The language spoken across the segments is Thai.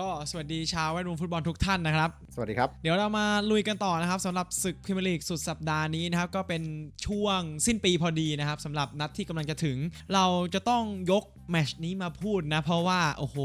ก็สวัสดีชาวแวดวงฟุตบอลทุกท่านนะครับ สวัสดีครับ เดี๋ยวเรามาลุยกันต่อนะครับสำหรับศึกพรีเมียร์ลีกสุดสัปดาห์นี้นะครับ ก็เป็นช่วงสิ้นปีพอดีนะครับสำหรับนัดที่กำลังจะถึง เราจะต้องยกแมตชนี้มาพูดนะ เพราะว่า โอ้โห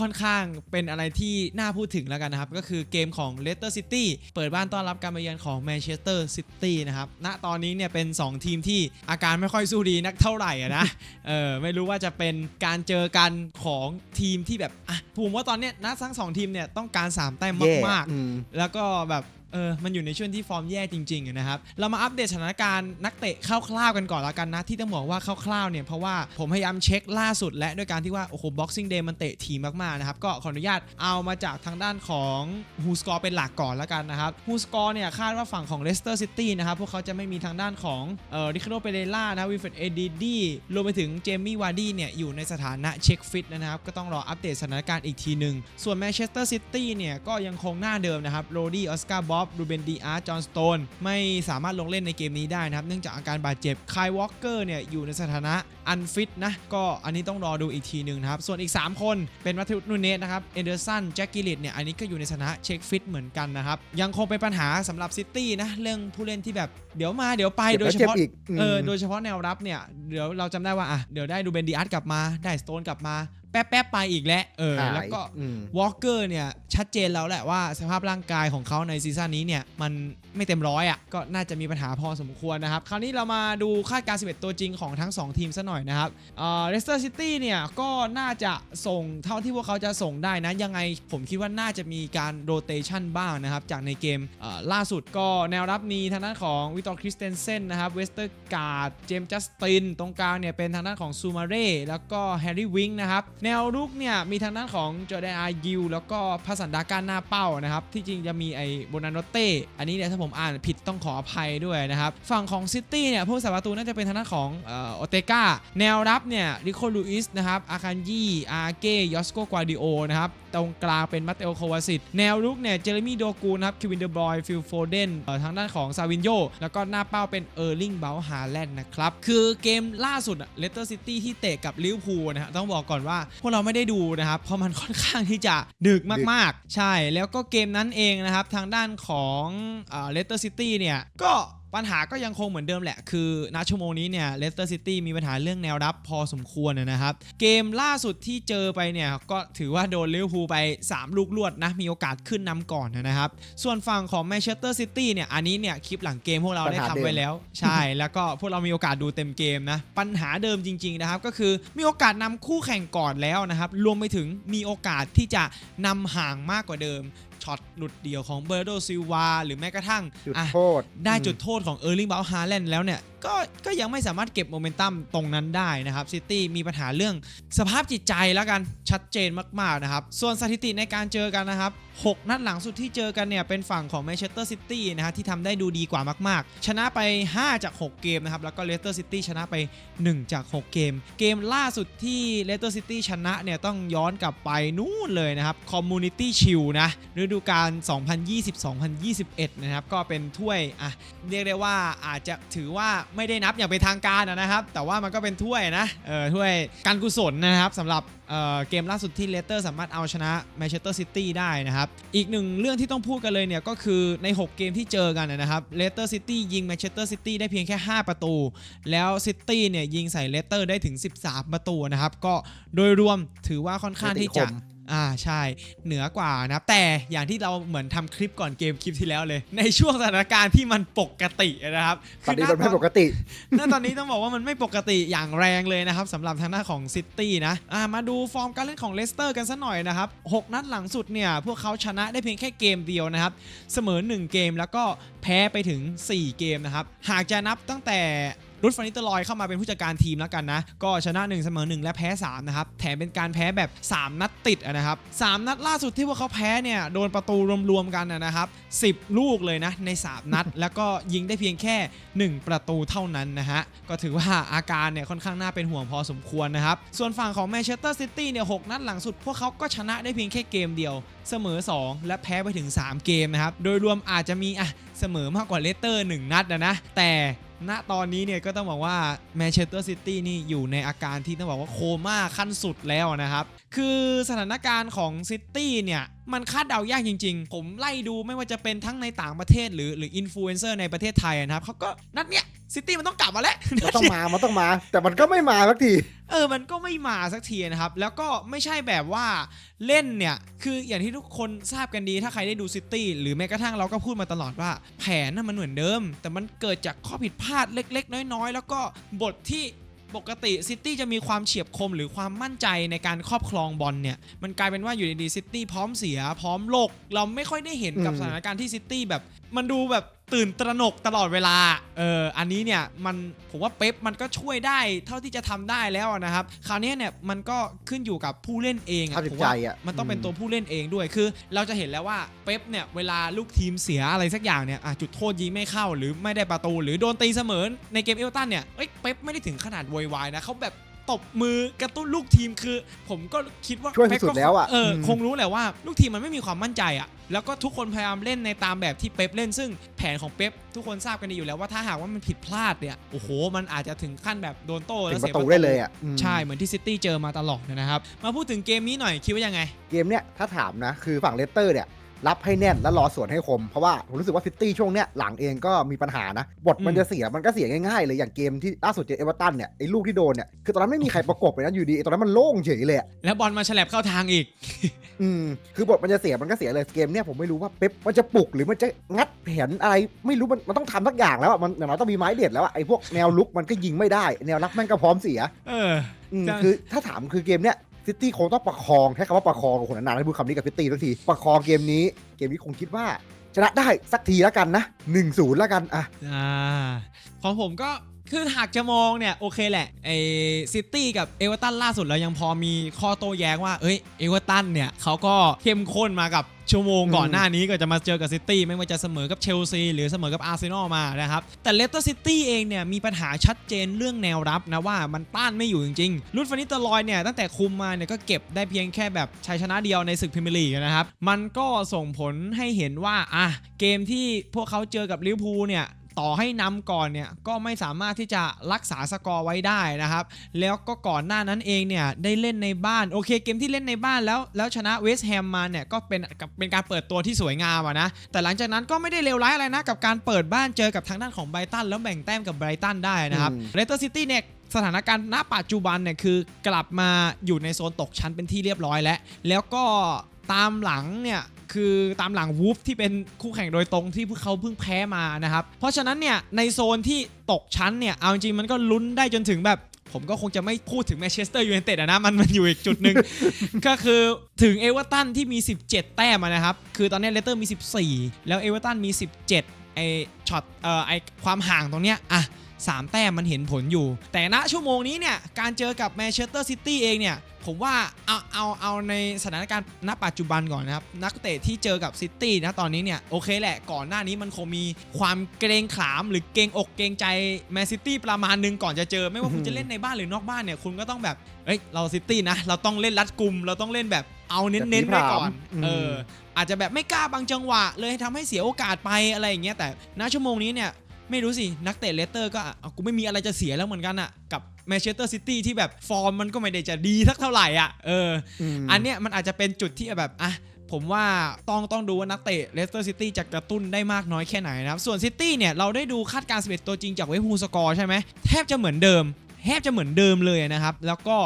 ค่อนข้างเป็นอะไรที่น่าพูดถึงแล้วกันนะครับ ก็คือเกมของเลสเตอร์ซิตี้เปิดบ้านต้อนรับการมาเยือนของแมนเชสเตอร์ซิตี้นะครับณตอนนี้เนี่ยเป็น 2 ทีมที่อาการไม่ค่อยสู้ดีนักเท่าไหร่อะนะเออไม่รู้ว่าจะเป็นการเจอกันของทีมที่แบบอะผมว่าตอนเนี้ยนัดทั้งสองทีมเนี่ยต้องการ3แต้มแย่มากๆอืมแล้วก็แบบ เออมันอยู่ในช่วงที่ฟอร์มแย่จริงๆนะครับเรามาอัปเดตสถานการณ์นักเตะคร่าวๆกันก่อนแล้วกันนะที่ต้องบอกว่าคร่าวๆเนี่ยเพราะว่าผมพยายามเช็คล่าสุด และด้วยการที่ว่าโอ้โห Boxing Day มันเตะทีมากๆนะครับก็ขออนุญาตเอามาจากทางด้านของฮูสกอร์เป็นหลักก่อนแล้วกันนะครับฮูสกอร์เนี่ยคาดว่าฝั่งของเลสเตอร์ซิตี้นะครับพวกเขาจะไม่มีทางด้านของเอ่อริคาโดเปเรล่านะวิฟเฟตเอดีดีรวมไปถึงเจมี่วาร์ดี้เนี่ยอยู่ในสถานะเช็คฟิตนะครับก็ต้องรออัปเดตสถานการณ์อีกทีหนึ่งส่วนแมนเชสเตอร์ซิตี้เนี่ยก็ยังคงหน้าเดิมนะครับโรดี้ออสการ์บอบรูเบนดีอาร์จอห์นสโตนไม่สามารถลงเล่นในเกมนี้ได้นะครับ เนื่องจากอาการบาดเจ็บคายวอลเกอร์เนี่ยอยู่ในสถานะอันฟิตนะ ก็อันนี้ต้องรอดูอีกทีหนึ่งนะครับ ส่วนอีก 3 คนเป็นมัตเทอุสนูเนสนะครับ เอนเดอร์สัน แจ็คกิลิตเนี่ย อันนี้ก็อยู่ในสถานะเช็คฟิตเหมือนกันนะครับ ยังคงเป็นปัญหาสำหรับซิตี้นะ เรื่องผู้เล่นที่แบบเดี๋ยวมาเดี๋ยวไปเจ็บโดแล้ยวเฉเจ็บพาะอีกมเออโดยเฉพาะแนวรับเนี่ยเดี๋ยวเราจำได้ว่าอะเดี๋ยวได้ดูเบนดีอาร์ตกลับมาได้สโตนกลับมา แป๊บแป๊บๆไปอีกแล้วเออหายแล้วก็อืมวอลเกอร์เนี่ย ชัดเจนแล้วแหละว่าสภาพร่างกายของเขาในซีซั่นนี้เนี่ย มันไม่เต็มร้อยอะก็น่าจะมีปัญหาพอสมควรนะครับ คราวนี้เรามาดูคาดการณ์11 ตัวจริงของทั้ง 2 ทีมซะหน่อยนะครับเอ่อเลสเตอร์ซิตี้เนี่ย ก็น่าจะส่งเท่าที่พวกเขาจะส่งได้นะ ยังไงผมคิดว่าน่าจะมีการโรเตชันบ้างนะครับ จากในเกมเอ่อล่าสุดก็แนวรับมีทางด้านของวิตอร์คริสเตนเซนนะครับเวสเตอร์การ์ดเจมส์จัสตินตรงกลางเนี่ยเป็นทางด้านของซูมาเร่แล้วก็แฮร์รี่วิงนะครับแนวรุกเนี่ยมีทางด้านของจอแดนอายิวแล้วก็พัสันดาการหน้าเป้านะครับ ที่จริงจะมีไอ้โบนานโนเต้อันนี้เนี่ยถ้าผมอ่านผิดต้องขออภัยด้วยนะครับ ฝั่งของซิตี้เนี่ยผู้สาประตูน่าจะเป็นทางด้านของเออโอเตกาแนวรับเนี่ยริโคลูอิสนะครับอาคันยี่อาเกยอสโกกวาดิโอนะครับตรงกลางเป็นมัตเตโอโควาซิตแนวรุกเนี่ยเจเรมี่โดกูนะครับคิวินเดอร์บรอยฟิลโฟเดนทางด้านของซาวินโยแล้วก็หน้าเป้าเป็นเออร์ลิงเบลฮาแลนด์นะครับคือเกมล่าสุดเลสเตอร์ซิตี้ที่เตะกับลิเวอร์พูลนะฮะต้องบอกก่อนว่าพวกเราไม่ได้ดูนะครับเพราะมันค่อนข้างที่จะดึกมากๆ ใช่แล้วก็เกมนั้นเองนะครับทางด้านของเลสเตอร์ซิตี้เนี่ยก็ ปัญหาก็ยังคงเหมือนเดิมแหละ คือณชั่วโมงนี้เนี่ยเลสเตอร์ซิตี้มีปัญหาเรื่องแนวรับพอสมควรนะครับ เกมล่าสุดที่เจอไปเนี่ย ก็ถือว่าโดนลิเวอร์พูลไป 3 ลูกรวดนะ มีโอกาสขึ้นนำก่อนนะครับ ส่วนฝั่งของแมนเชสเตอร์ซิตี้เนี่ย อันนี้เนี่ย คลิปหลังเกมพวกเราได้ทำไว้แล้ว ใช่ แล้วก็พวกเรามีโอกาสดูเต็มเกมนะ ปัญหาเดิมจริงๆนะครับ ก็คือมีโอกาสนำคู่แข่งก่อนแล้วนะครับ รวมไปถึงมีโอกาสที่จะนำห่างมากกว่าเดิม ช็อตหลุดเดี่ยวของเบอร์โดซิลวาหรือแม้กระทั่งจุดอะโทษได้อืมจุดโทษของเออร์ลิงเบลฮาแลนด์แล้วเนี่ยก็ก็ยังไม่สามารถเก็บโมเมนตัมตรงนั้นได้นะครับซิตี้มีปัญหาเรื่องสภาพจิตใจแล้วกันชัดเจนมากๆนะครับ ส่วนสถิติในการเจอกันนะครับ 6 นัดหลังสุดที่เจอกันเนี่ยเป็นฝั่งของแมนเชสเตอร์ซิตี้นะฮะที่ทำได้ดูดีกว่ามากๆ ชนะไป 5 จาก 6 เกมนะครับ แล้วก็เลสเตอร์ซิตี้ชนะไป 1 จาก 6 เกม เกมล่าสุดที่เลสเตอร์ซิตี้ชนะเนี่ยต้องย้อนกลับไปนู่นเลยนะครับคอมมูนิตี้ชิลนะฤดูกาล 2020-2021 นะครับ ก็เป็นถ้วยอะเรียกได้ว่าอาจจะถือว่าไม่ได้นับอย่างเป็นทางการนะครับ แต่ว่ามันก็เป็นถ้วยนะเออถ้วยการกุศลนะครับสำหรับเอ่อเกมล่าสุดที่เลสเตอร์สามารถเอาชนะแมนเชสเตอร์ซิตี้ได้นะครับ อีกหนึ่งเรื่องที่ต้องพูดกันเลยเนี่ยก็คือใน 6 เกมที่เจอกันนะครับเลสเตอร์ซิตี้ยิงแมนเชสเตอร์ซิตี้ได้เพียงแค่ 5 ประตู แล้วซิตี้เนี่ยยิงใส่เลสเตอร์ได้ถึง 13 ประตูนะครับ ก็โดยรวมถือว่าค่อนข้างที่จะ อ่าใช่เหนือกว่านะครับแต่อย่างที่เราเหมือนทำคลิปก่อนเกมคลิปที่แล้วเลย ในช่วงสถานการณ์ที่มันปกตินะครับตอนนี้ณมันไม่ปกติณตอนนี้ต้องบอกว่ามันไม่ปกติอย่างแรงเลยนะครับสำหรับทางด้านของซิตี้นะอ่ามาดูฟอร์มการเล่นของเลสเตอร์กันสัหน่อยนะครับ6นัดหลังสุดเนี่ยพวกเขาชนะได้เพียงแค่เกมเดียวนะครับเสมอ 1 เกมแล้วก็แพ้ไปถึง 4 เกมนะครับหากจะนับตั้งแต่ รุดฟานิตลอยเข้ามาเป็นผู้จัดการทีมแล้วกันนะ ก็ชนะ1เสมอ1และแพ้3นะครับ แถมเป็นการแพ้แบบ 3 นัดติดอะนะครับ 3 นัดล่าสุดที่พวกเขาแพ้เนี่ย โดนประตูรวมๆกันอะนะครับ 10 ลูกเลยนะ ใน 3 นัด แล้วก็ยิงได้เพียงแค่ 1 ประตูเท่านั้นนะฮะ ก็ถือว่าอาการเนี่ยค่อนข้างน่าเป็นห่วงพอสมควรนะครับ ส่วนฝั่งของแมนเชสเตอร์ซิตี้เนี่ยหกนัดหลังสุดพวกเขาก็ชนะได้เพียงแค่เกมเดียว เสมอ 2 และแพ้ไปถึง 3 เกมนะครับ โดยรวมอาจจะมีอะเสมอมากกว่าเลสเตอร์ 1 นัดนะนะแต่ ณตอนนี้เนี่ยก็ต้องบอกว่าแมนเชสเตอร์ซิตี้นี่อยู่ในอาการที่ต้องบอกว่าโคม่าขั้นสุดแล้วนะครับ คือสถานการณ์ของซิตี้เนี่ยมันคาดเดายากจริงๆ ผมไล่ดูไม่ว่าจะเป็นทั้งในต่างประเทศหรือหรืออินฟลูเอนเซอร์ในประเทศไทยนะครับเขาก็นัดเนี้ย ซิตี้มันต้องกลับมาแล้วมันต้องมามันต้องมา แต่มันก็ไม่มาสักที เออ มันก็ไม่มาสักทีนะครับ แล้วก็ไม่ใช่แบบว่าเล่นเนี่ย คืออย่างที่ทุกคนทราบกันดี ถ้าใครได้ดูซิตี้หรือแม้กระทั่งเราก็พูดมาตลอดว่า แผนน่ะมันเหมือนเดิม แต่มันเกิดจากข้อผิดพลาดเล็ก ๆ น้อย ๆ แล้วก็บทที่ปกติซิตี้จะมีความเฉียบคมหรือความมั่นใจในการครอบครองบอลเนี่ย มันกลายเป็นว่าอยู่ดีๆซิตี้พร้อมเสีย พร้อมโลก เราไม่ค่อยได้เห็นกับอืมสถานการณ์ที่ซิตี้แบบ มันดูแบบ ตื่นตระหนกตลอดเวลา เออ อันนี้เนี่ยมันผมว่าเป๊ปมันก็ช่วยได้เท่าที่จะทำได้แล้วนะครับ คราวนี้เนี่ยมันก็ขึ้นอยู่กับผู้เล่นเองอะภาพจิผตมใจว่าอะมันต้องเป็นมตัวผู้เล่นเองด้วย คือ เราจะเห็นแล้วว่าเป๊ปเนี่ยเวลาลูกทีมเสียอะไรสักอย่างเนี่ยอะจุดโทษยิงไม่เข้าหรือไม่ได้ประตู หรือโดนตีเสมอในเกมเอลตันเนี่ยเอ้ยเป๊ปไม่ได้ถึงขนาดโวยวายนะเขาแบบ ตบมือกระตุ้นลูกทีมคือ ผมก็คิดว่าช่วยเป๊ปสุดก็ๆแล้วอะเอออม คงรู้แหละว่าลูกทีมมันไม่มีความมั่นใจอะแล้วก็ทุกคนพยายามเล่นในตามแบบที่เป๊ปเล่นซึ่งแผนของเป๊ปทุกคนทราบกันดีอยู่แล้วว่าถ้าหากว่ามันผิดพลาดเนี่ยโอ้โห มันอาจจะถึงขั้นแบบโดนโต้ถึแล้วงปเสียระตูได้เลยอะอืม ใช่เหมือนที่ซิตี้เจอมาตลอดนะครับมาพูดถึงเกมนี้หน่อยคิดว่ายังไง เกมเนี้ยถ้าถามนะ คือฝั่งเลสเตอร์เนี่ย รับให้แน่นแล้วรอสวนให้คม เพราะว่าผมรู้สึกว่าซิตี้ช่วงเนี้ยหลังเองก็มีปัญหานะ บทมันอืมจะเสียมันก็เสียง่ายๆเลยอย่างเกมที่ล่าสุดเจอเอเวอร์ตันเนี่ยไอ้ลูกที่โดนเนี่ยคือตอนนั้นไม่มีใครประกบเลยนะอยู่ดีไอ้ตอนนั้นมันโล่งเฉยเลยอะแล้วบอลมาฉลับเข้าทางอีก อืมคือบทมันจะเสียมันก็เสียเลยเกมเนี่ยผมไม่รู้ว่าเป๊ปมันจะปลุกหรือมันจะงัดแผนอะไรไม่รู้มันมันต้องทำสักอย่างแล้วอะมันอย่างน้อยต้องมีไม้เด็ดแล้วอะไอ้พวกแนวลุกมันก็ยิงไม่ได้ แนวรับแม่งก็พร้อมเสีย เอออืมจะคือถ้าถามคือเกมเนี้ย ซิตี้คงต้องประคองใช้คำว่าประคองกับคนนานๆให้พูดคำนี้กับซิตี้สักที ประคองเกมนี้ เกมนี้คงคิดว่า ชนะได้สักทีแล้วกันนะ1-0แล้วกันอะอ่าของผมก็คือหากจะมองเนี่ย โอเคแหละไอซิตี้กับเอเวอร์ตันล่าสุดเรายังพอมีข้อโต้แย้งว่า เอ้ยเอเวอร์ตันเนี่ยเขาก็เข้มข้นมากับ ชั่วโมงก่อนหน้านี้ก็จะมาเจอกับซิตี้ไม่ว่าจะเสมอกับเชลซีหรือเสมอกับอาร์เซนอลมานะครับแต่เลสเตอร์ซิตี้เองเนี่ยมีปัญหาชัดเจนเรื่องแนวรับนะว่ามันต้านไม่อยู่จริงๆลุดฟานิตเตอร์ลอยเนี่ยตั้งแต่คุมมาเนี่ยก็เก็บได้เพียงแค่แบบชัยชนะเดียวในศึกพรีเมียร์ลีกนะครับมันก็ส่งผลให้เห็นว่าอะเกมที่พวกเขาเจอกับลิเวอร์พูลเนี่ย ต่อให้นำก่อนเนี่ยก็ไม่สามารถที่จะรักษาสกอร์ไว้ได้นะครับ แล้วก็ก่อนหน้านั้นเองเนี่ยได้เล่นในบ้านโอเคเกมที่เล่นในบ้านแล้วแล้วชนะเวสต์แฮมมาเนี่ยก็เป็นกับเป็นการเปิดตัวที่สวยงามอะนะแต่หลังจากนั้นก็ไม่ได้เลวร้ายอะไรนะกับการเปิดบ้านเจอกับทางด้านของไบรตันแล้วแบ่งแต้มกับไบรตันได้นะครับอืมเรสเตอร์ซิตี้เนี่ยสถานการณ์ณปัจจุบันเนี่ยคือกลับมาอยู่ในโซนตกชั้นเป็นที่เรียบร้อยแล้ว แล้วก็ตามหลังเนี่ย คือตามหลังวูฟที่เป็นคู่แข่งโดยตรงที่พวกเขาเพิ่งแพ้มานะครับ เพราะฉะนั้นเนี่ยในโซนที่ตกชั้นเนี่ยเอาจริงมันก็ลุ้นได้จนถึงแบบผมก็คงจะไม่พูดถึงแมนเชสเตอร์ยูไนเต็ดนะมันมันอยู่อีกจุดหนึ่ง ก็คือถึงเอเวอร์ตันที่มี 17 แต้มนะครับ คือตอนนี้เลสเตอร์มี 14 แล้วเอเวอร์ตันมี 17 ไอช็อตเอ่อไอความห่างตรงเนี้ยอะ สามแต้มมันเห็นผลอยู่ แต่ณชั่วโมงนี้เนี่ย การเจอกับแมนเชสเตอร์ซิตี้เองเนี่ย ผมว่าเอาเอาเอาในสถานการณ์ณปัจจุบันก่อนนะครับ นักเตะที่เจอกับซิตี้นะตอนนี้เนี่ย โอเคแหละก่อนหน้านี้มันคงมีความเกรงขามหรือเกรงอกเกรงใจแมนซิตี้ประมาณหนึงก่อนจะเจอ ไม่ว่าคุณจะเล่นในบ้านหรือนอกบ้านเนี่ยคุณก็ต้องแบบเอ้ยเราซิตี้นะเราต้องเล่นรัดกุมเราต้องเล่นแบบเอาเน้นๆไว้ก่อนอืมเอออาจจะแบบไม่กล้าบางจังหวะ เลยทำให้เสียโอกาสไปอะไรอย่างเงี้ยแต่ณชั่วโมงนี้เนี่ย ไม่รู้สิ นักเตะเลสเตอร์ก็อะเอากูไม่มีอะไรจะเสียแล้วเหมือนกันอะกับแมนเชสเตอร์ซิตี้ที่แบบฟอร์มมันก็ไม่ได้จะดีสักเท่าไหร่อะเออมอันเนี้ยมันอาจจะเป็นจุดที่แบบอะผมว่าต้องต้องดูว่านักเตะเลสเตอร์ซิตี้จะกระตุ้นได้มากน้อยแค่ไหนนะครับ ส่วนซิตี้เนี่ยเราได้ดูคาดการณ์11 ตัวจริงจากเว็บฮูสกอร์ใช่ไหมแทบจะเหมือนเดิมแทบจะเหมือนเดิมเลยนะครับ แล้วก็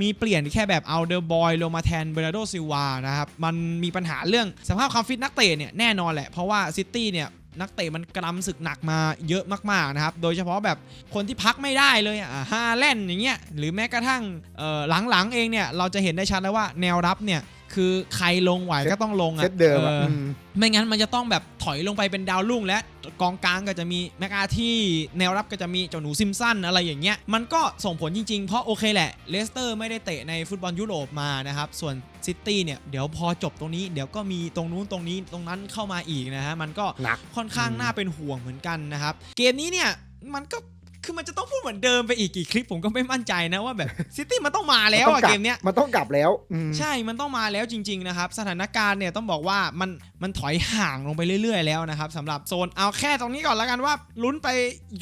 มีเปลี่ยนแค่แบบเอาเดอร์บอยลงมาแทนเบรโดซิลวานะครับ มันมีปัญหาเรื่องสภาพความฟิตนักเตะเนี่ยแน่นอนแหละ เพราะว่าซิตี้เนี่ย นักเตะมันกำศึกหนักมาเยอะมากๆนะครับ โดยเฉพาะแบบคนที่พักไม่ได้เลยอะฮาแลนด์อย่างเงี้ยหรือแม้กระทั่งเอ่อหลังๆเองเนี่ยเราจะเห็นได้ชัดแล้วว่าแนวรับเนี่ยคือใครลงไหวก็ต้องลงอะเซตเดิมอะออมไม่งั้นมันจะต้องแบบถอยลงไปเป็นดาวรุ่งและกองกลางก็จะมีแมกอาที่แนวรับก็จะมีเจ้าหนูซิมสันอะไรอย่างเงี้ยมันก็ส่งผลจริงๆ เพราะโอเคแหละเลสเตอร์ไม่ได้เตะในฟุตบอลยุโรปมานะครับ ส่วน ซิตี้เนี่ยเดี๋ยวพอจบตรงนี้เดี๋ยวก็มีตรงนู้นตรงนี้ตรงนั้นเข้ามาอีกนะฮะมันก็หนักค่อนข้างอืมน่าเป็นห่วงเหมือนกันนะครับเกมนี้เนี่ยมันก็คือมันจะต้องพูดเหมือนเดิมไปอีกกี่คลิปผมก็ไม่มั่นใจนะว่าแบบซิตี้มันต้องมาแล้วมันอะต้องกเกลับมเนี้ยมันต้องกลับแล้วอืมใช่มันต้องมาแล้วจริง ๆ นะครับ สถานการณ์เนี่ยต้องบอกว่ามัน มันถอยห่างลงไปเรื่อย ๆ แล้วนะครับสำหรับโซนเอาแค่ตรงนี้ก่อนแล้วกันว่าลุ้นไป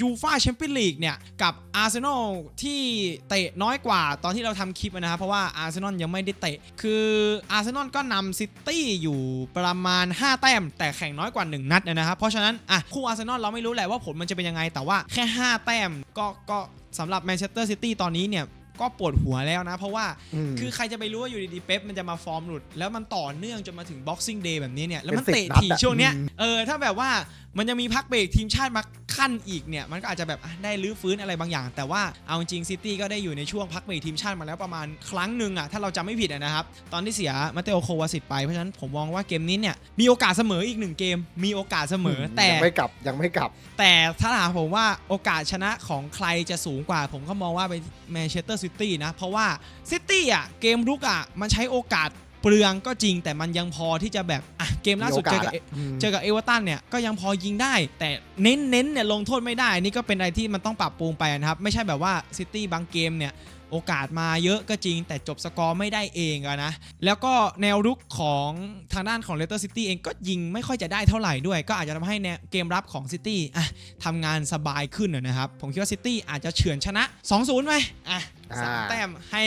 ยูฟาแชมเปี้ยนลีกเนี่ย กับอาร์เซนอลที่เตะน้อยกว่าตอนที่เราทำคลิปนะครับ เพราะว่าอาร์เซนอลยังไม่ได้เตะ คืออาร์เซนอลก็นำซิตี้อยู่ประมาณ 5 แต้ม แต่แข่งน้อยกว่า 1 นัดนะครับ เพราะฉะนั้นอะคู่อาร์เซนอลเราไม่รู้แหละว่าผลมันจะเป็นยังไงแต่ว่าแค่ 5 แต้มก็ก็สำหรับแมนเชสเตอร์ซิตี้ตอนนี้เนี่ย ก็ปวดหัวแล้วนะ เพราะว่ามคือใครจะไปรู้ว่าอยู่ดีๆเป๊ปมันจะมาฟอร์มหลุด แล้วมันต่อเนื่องจนมาถึง Boxing Day แบบนี้เนี่ยแล้วมันเป็นสิบเตะนัดถี่อะช่วงเนี้ยอืมเออถ้าแบบว่ามันจะมีพักเบรกทีมชาติมาขั้นอีกเนี่ยมันก็อาจจะแบบอะได้รื้อฟื้นอะไรบางอย่าง แต่ว่าเอาจริงซิตี้ก็ได้อยู่ในช่วงพักเบรกทีมชาติมาแล้วประมาณครั้งหนึ่งอะถ้าเราจำไม่ผิดอะนะครับตอนที่เสียมาเตโอโควาสิตไปเพราะฉะนั้นผมมองว่าเกมนี้เนี่ยมีโอกาสเสมออีกหนึ่งเกม มีโอกาสเสมอแต่ยังไม่กลับยังไม่กลับ แต่ถ้าถามผมว่าโอกาสชนะของใครจะสูงกว่า ผมก็มองว่าเป็นแมนเชสเตอร์ซิตี้นะ เพราะว่าซิตี้อะเกมรุกอะมันใช้โอกาสเปลืองก็จริงแต่มันยังพอที่จะแบบอะเกมล่าสุดมีเจโออกากับสอะอืมเจอกับเอเวอร์ตันเนี่ยก็ยังพอยิงได้ แต่เน้นเน้นเนี่ยลงโทษไม่ได้นี่ก็เป็นอะไรที่มันต้องปรับปรุงไปนะครับ ไม่ใช่แบบว่าซิตี้บางเกมเนี่ยโอกาสมาเยอะก็จริง แต่จบสกอร์ไม่ได้เองอะนะ แล้วก็แนวรุกของทางด้านของเลสเตอร์ซิตี้เองก็ยิงไม่ค่อยจะได้เท่าไหร่ด้วย ก็อาจจะทำให้แนวเกมรับของซิตี้อะทำงานสบายขึ้นอะนะครับ ผมคิดว่าซิตี้อาจจะเฉือนชนะ 2-0ไหมอะสามอ่าแต้มให้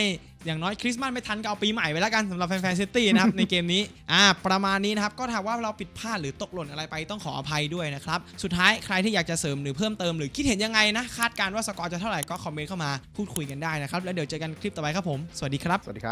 อย่างน้อยคริสต์มาสไม่ทันก็เอาปีใหม่ไปแล้วกันสำหรับแฟนๆซิตี้นะครับ ในเกมนี้อ่าประมาณนี้นะครับก็็ถามว่าเราผิดพลาดหรือตกหล่นอะไรไปต้องขออภัยด้วยนะครับ สุดท้ายใครที่อยากจะเสริมหรือเพิ่มเติมหรือคิดเห็นยังไงนะ คาดการณ์ว่าสกอร์จะเท่าไหร่ก็คอมเมนต์เข้ามาพูดคุยกันได้นะครับ แล้วเดี๋ยวเจอกันคลิปต่อไปครับผม สวัสดีครับ สวัสดีครับ